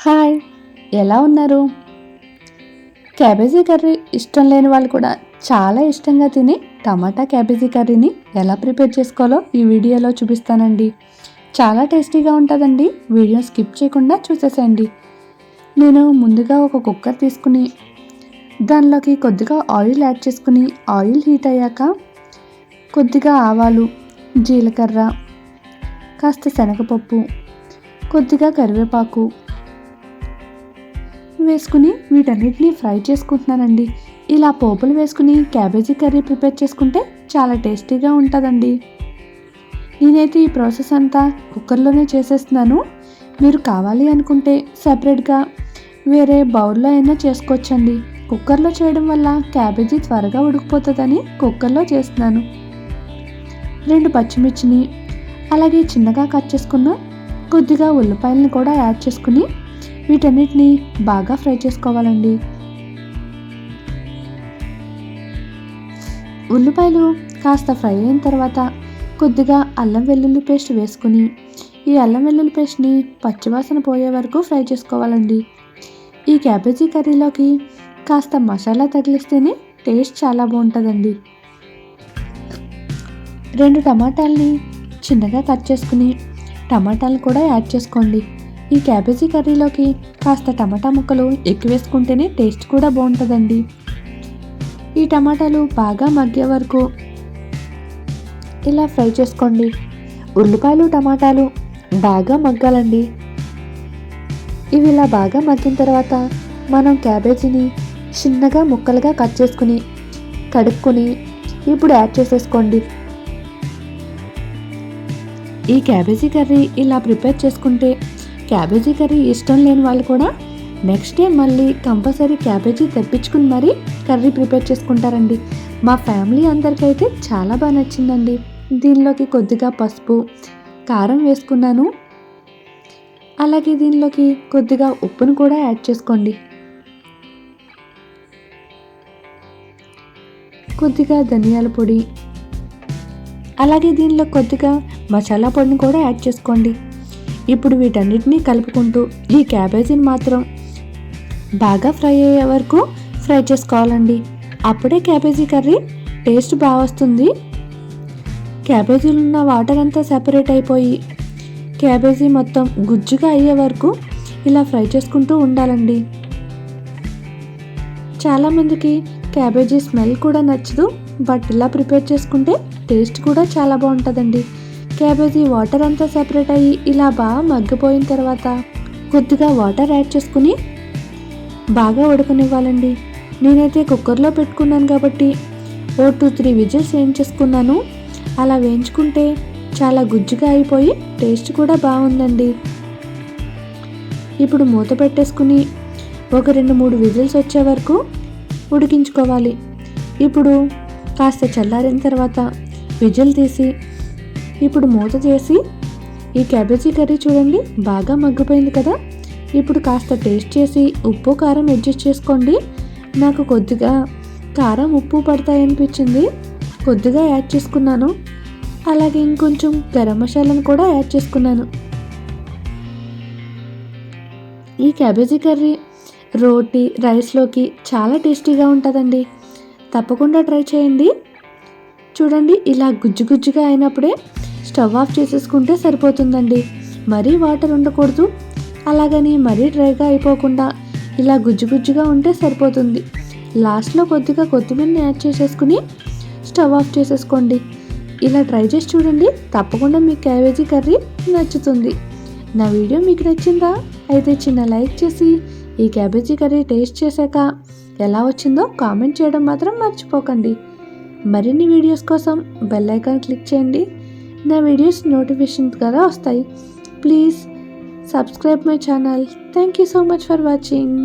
Hi ఎలా ఉన్నారు? Cabbage curry ఇష్టం లేని వాళ్ళు కూడా చాలా ఇష్టంగా తిని టమాటా క్యాబేజీ కర్రీని ఎలా ప్రిపేర్ చేసుకోవాలో ఈ వీడియోలో చూపిస్తానండి. చాలా టేస్టీగా ఉంటుందండి. వీడియో స్కిప్ చేయకుండా చూసేసేయండి. నేను ముందుగా ఒక కుక్కర్ తీసుకుని దానిలోకి కొద్దిగా ఆయిల్ యాడ్ చేసుకుని ఆయిల్ హీట్ అయ్యాక కొద్దిగా ఆవాలు జీలకర్ర కాస్త శనగపప్పు కొద్దిగా కరివేపాకు వేసుకుని వీటన్నిటిని ఫ్రై చేసుకుంటున్నానండి. ఇలా పోపులు వేసుకుని క్యాబేజీ కర్రీ ప్రిపేర్ చేసుకుంటే చాలా టేస్టీగా ఉంటుందండి. నేనైతే ఈ ప్రాసెస్ అంతా కుక్కర్లోనే చేసేస్తున్నాను. మీరు కావాలి అనుకుంటే సపరేట్గా వేరే బౌల్లో అయినా చేసుకోవచ్చండి. కుక్కర్లో చేయడం వల్ల క్యాబేజీ త్వరగా ఉడికిపోతుందని కుక్కర్లో చేస్తున్నాను. రెండు పచ్చిమిర్చిని అలాగే చిన్నగా కట్ చేసుకున్న కొద్దిగా ఉల్లిపాయలను కూడా యాడ్ చేసుకుని వీటన్నిటిని బాగా ఫ్రై చేసుకోవాలండి. ఉల్లిపాయలు కాస్త ఫ్రై అయిన తర్వాత కొద్దిగా అల్లం వెల్లుల్లి పేస్ట్ వేసుకుని ఈ అల్లం వెల్లుల్లి పేస్ట్ని పచ్చివాసన పోయే వరకు ఫ్రై చేసుకోవాలండి. ఈ క్యాబేజీ కర్రీలోకి కాస్త మసాలా తగిలిస్తేనే టేస్ట్ చాలా బాగుంటుందండి. రెండు టమాటాలని చిన్నగా కట్ చేసుకుని టమాటాలు కూడా యాడ్ చేసుకోండి. ఈ క్యాబేజీ కర్రీలోకి కాస్త టమాటా ముక్కలు ఎక్కువ వేసుకుంటేనే టేస్ట్ కూడా బాగుంటుందండి. ఈ టమాటాలు బాగా మగ్గే వరకు ఇలా ఫ్రై చేసుకోండి. ఉల్లిపాయలు టమాటాలు బాగా మగ్గాలండి. ఇవి ఇలా బాగా మగ్గిన తర్వాత మనం క్యాబేజీని చిన్నగా ముక్కలుగా కట్ చేసుకుని కడుక్కొని ఇప్పుడు యాడ్ చేసేసుకోండి. ఈ క్యాబేజీ కర్రీ ఇలా ప్రిపేర్ చేసుకుంటే క్యాబేజీ కర్రీ ఇష్టం లేని వాళ్ళు కూడా నెక్స్ట్ డే మళ్ళీ కంపల్సరీ క్యాబేజీ తెప్పించుకుని మరీ కర్రీ ప్రిపేర్ చేసుకుంటారండి. మా ఫ్యామిలీ అందరికైతే చాలా బాగా నచ్చిందండి. దీనిలోకి కొద్దిగా పసుపు కారం వేసుకున్నాను. అలాగే దీనిలోకి కొద్దిగా ఉప్పును కూడా యాడ్ చేసుకోండి. కొద్దిగా ధనియాల పొడి అలాగే దీనిలో కొద్దిగా మసాలా పొడిని కూడా యాడ్ చేసుకోండి. ఇప్పుడు వీటన్నిటినీ కలుపుకుంటూ ఈ క్యాబేజీని మాత్రం బాగా ఫ్రై అయ్యే వరకు ఫ్రై చేసుకోవాలండి. అప్పుడే క్యాబేజీ కర్రీ టేస్ట్ బాగా వస్తుంది. క్యాబేజీలో ఉన్న వాటర్ అంతా సెపరేట్ అయిపోయి క్యాబేజీ మొత్తం గుజ్జుగా అయ్యే వరకు ఇలా ఫ్రై చేసుకుంటూ ఉండాలండి. చాలామందికి క్యాబేజీ స్మెల్ కూడా నచ్చదు బట్ ఇలా ప్రిపేర్ చేసుకుంటే టేస్ట్ కూడా చాలా బాగుంటుందండి. క్యాబేజీ వాటర్ అంతా సెపరేట్ అయ్యి ఇలా బాగా మగ్గిపోయిన తర్వాత కొద్దిగా వాటర్ యాడ్ చేసుకుని బాగా ఉడకనివ్వాలండి. నేనైతే కుక్కర్లో పెట్టుకున్నాను కాబట్టి ఓ టూ త్రీ విజిల్స్ వేయించేసుకున్నాను. అలా వేయించుకుంటే చాలా గుజ్జుగా అయిపోయి టేస్ట్ కూడా బాగుందండి. ఇప్పుడు మూత పెట్టేసుకుని ఒక రెండు మూడు విజిల్స్ వచ్చే వరకు ఉడికించుకోవాలి. ఇప్పుడు కాస్త చల్లారిన తర్వాత విజిల్ తీసి ఇప్పుడు మూత చేసి ఈ క్యాబేజీ కర్రీ చూడండి బాగా మగ్గిపోయింది కదా. ఇప్పుడు కాస్త టేస్ట్ చేసి ఉప్పు కారం అడ్జస్ట్ చేసుకోండి. నాకు కొద్దిగా కారం ఉప్పు పడతాయి అనిపించింది. కొద్దిగా యాడ్ చేసుకున్నాను. అలాగే ఇంకొంచెం గరం మసాలాను కూడా యాడ్ చేసుకున్నాను. ఈ క్యాబేజీ కర్రీ రోటీ రైస్లోకి చాలా టేస్టీగా ఉంటుందండి. తప్పకుండా ట్రై చేయండి. చూడండి ఇలా గుజ్జు గుజ్జుగా అయినప్పుడే స్టవ్ ఆఫ్ చేసేసుకుంటే సరిపోతుందండి. మరీ వాటర్ ఉండకూడదు. అలాగని మరీ డ్రైగా అయిపోకుండా ఇలా గుజ్జు గుజ్జుగా ఉంటే సరిపోతుంది. లాస్ట్లో కొద్దిగా కొత్తిమీరని యాడ్ చేసేసుకుని స్టవ్ ఆఫ్ చేసేసుకోండి. ఇలా ట్రై చేసి చూడండి. తప్పకుండా మీ క్యాబేజీ కర్రీ నచ్చుతుంది. నా వీడియో మీకు నచ్చిందా? అయితే చిన్న లైక్ చేసి ఈ క్యాబేజీ కర్రీ టేస్ట్ చేశాక ఎలా వచ్చిందో కామెంట్ చేయడం మాత్రం మర్చిపోకండి. మరిన్ని వీడియోస్ కోసం బెల్ ఐకాన్ క్లిక్ చేయండి. నా వీడియోస్ నోటిఫికేషన్ ద్వారా వస్తాయి. Please subscribe my channel thank you so much for watching